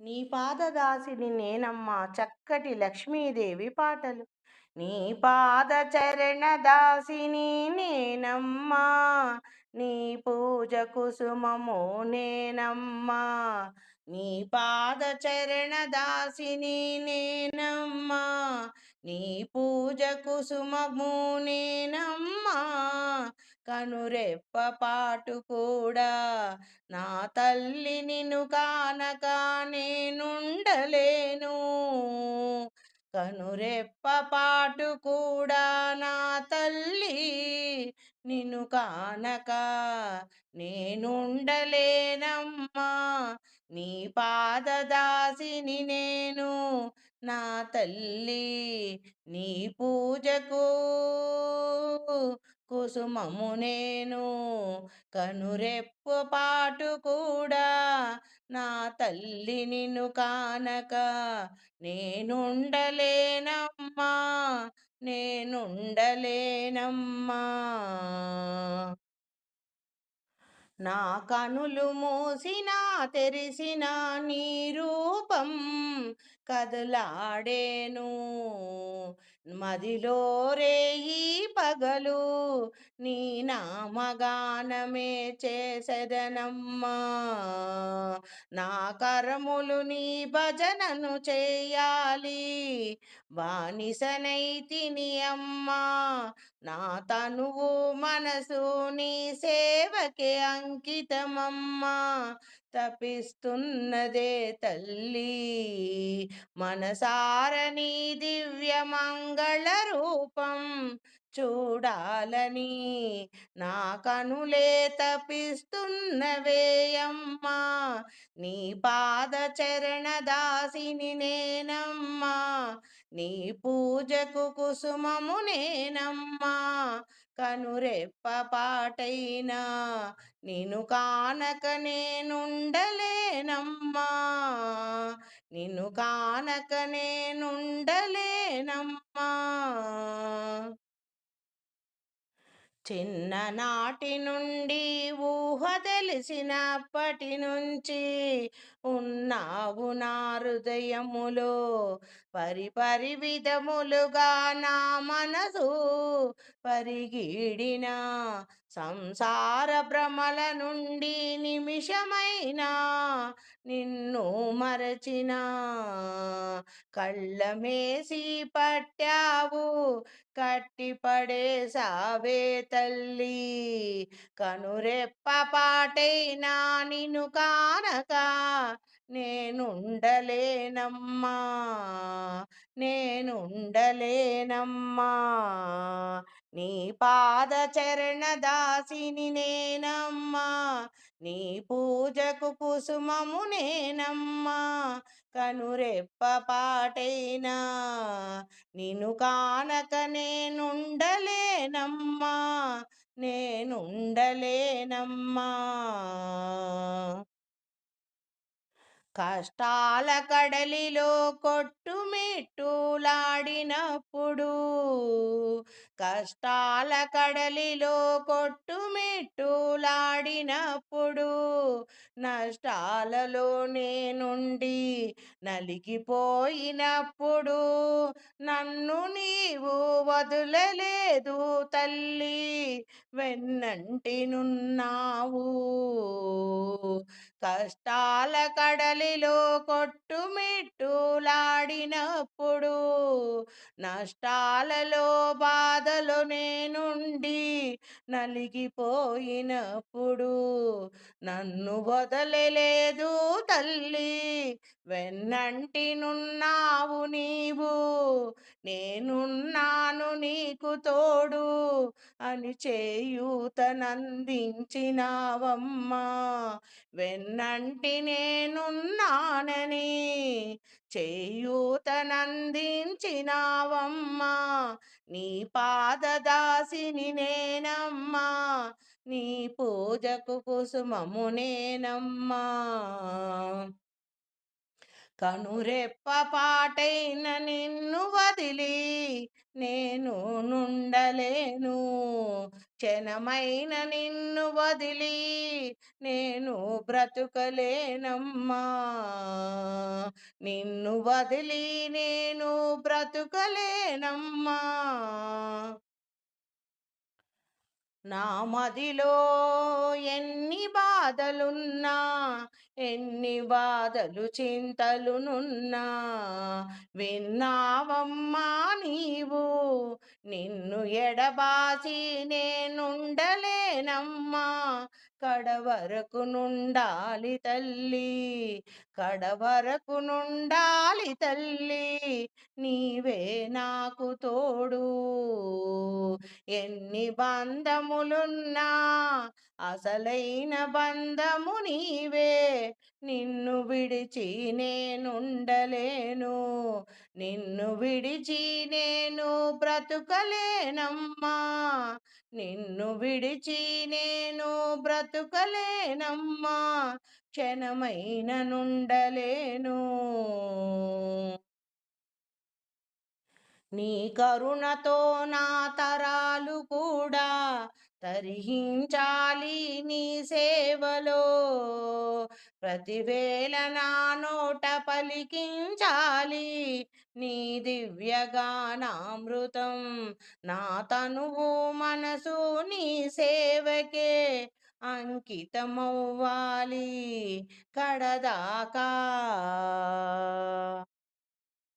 నీ పాదదాసిని నేనమ్మా చక్కటి లక్ష్మీదేవి పాటలు. నీ పాద చరణ దాసిని నేనమ్మా నీ పూజ కుసుమము నేనమ్మా నీ పాద చరణ దాసిని నేనమ్మా నీ పూజ కుసుమము నేనమ్మా కనురెప్ప పాటు కూడా నా తల్లి నిన్ను కానక నేనుండలేను. కనురెప్ప పాటు కూడా నా తల్లి నిన్ను కానక నేనుండలేనమ్మా. నీ పాదదాసిని నేను నా తల్లి నీ పూజకు కుసుమము నేను కనురెప్పు పాటు కూడా నా తల్లి నిన్ను కానక నేనుండలేనమ్మా నేనుండలేనమ్మా. నా కనులు మూసినా తెరిసిన నీ రూపం కదలాడేను. మదిలో రేయి పగలు నీ నామగానమే చేసెదనమ్మా. నా కరములు నీ భజనను చేయాలి బానిసనైతిని అమ్మా. నా తనువు మనసు నీ సేవకే అంకితమమ్మా. తపిస్తున్నదే తల్లి. మనసార నీ దివ్య మంగళ రూపం. చూడాలని నా కనులే తపిస్తున్నవేయమ్మా నీ పాద చరణ దాసిని నేనమ్మా. నీ పూజకు కుసుమము నేనమ్మా. కనురెప్ప పాటైనా నిన్ను కానక నేనుండలేనమ్మా. నిన్ను కానక నేనుండలేనమ్మా. చిన్ననాటి నుండి ఊహ తెలిసినప్పటి నుంచి ఉన్నావు నా హృదయములో. పరిపరి విధములుగా నా మనసు పరిగిడిన సంసార భ్రమల నుండి నిమిషమైనా నిన్ను మరచిన. కళ్ళమేసి పట్టావు కట్టిపడే సావే తల్లి. కనురెప్ప పాటైనా నిన్ను కానక నేనుండలేనమ్మా నేనుండలేనమ్మా నీ పాద చరణ దాసిని నేనమ్మా నీ పూజకు కుసుమము నేనమ్మా కనురెప్ప పాటైనా నిన్ను కానక నేనుండలేనమ్మా నేనుండలేనమ్మా. కష్టాల కడలిలో కొట్టుమిట్టులాడినప్పుడు కష్టాల కడలిలో కొట్టుమిట్టులాడినప్పుడు నష్టాలలో నేనుండి నలిగిపోయినప్పుడు నన్ను నీవు వదులలేదు తల్లి వెన్నంటినున్నావు కష్టాల కడలి గాలిలో కొట్టుమిట్టులాడినప్పుడు నష్టాలలో బాధలు నేనుండి నలిగిపోయినప్పుడు నన్ను వదలలేదు తల్లి. వెన్నంటినున్నావు నీవు నేనున్నా నీకు తోడు అని చేయూతనందించినావమ్మా. వెన్నంటి నేనున్నానని చేయూతనందించినావమ్మా. నీ పాదదాసిని నేనమ్మా. నీ పూజకు కుసుమము నేనమ్మా. కనురెప్ప పాటైన నిన్ను వదిలి నేను నుండలేను. క్షణమైన నిన్ను వదిలి నేను బ్రతుకలేనమ్మా. నిన్ను వదిలి నేను బ్రతుకలేనమ్మా. నా మదిలో ఎన్ని బాధలున్నా ఎన్ని బాధలు చింతలునున్నా విన్నావమ్మా నీవు నిన్ను ఎడబాసి నేనుండలేనమ్మా కడవరకు నుండాలి తల్లి కడవరకు నుండాలి తల్లి నీవే నాకు తోడు. ఎన్ని బంధములున్నా అసలైన బంధము నీవే నిన్ను విడిచి నేనుండలేను నిన్ను విడిచి నేను బ్రతుకలేనమ్మా. నిన్ను విడిచి నేను బ్రతుకలేనమ్మా క్షణమైన నుండలేను. నీ కరుణతో నా తరాలు కూడా తరిహించాలి నీ సేవలో. ప్రతివేళ నా నోట పలికించాలి. నీ దివ్యగానామృతం నా తనువు మనసు నీ సేవకే అంకితమవ్వాలి. కడదాకా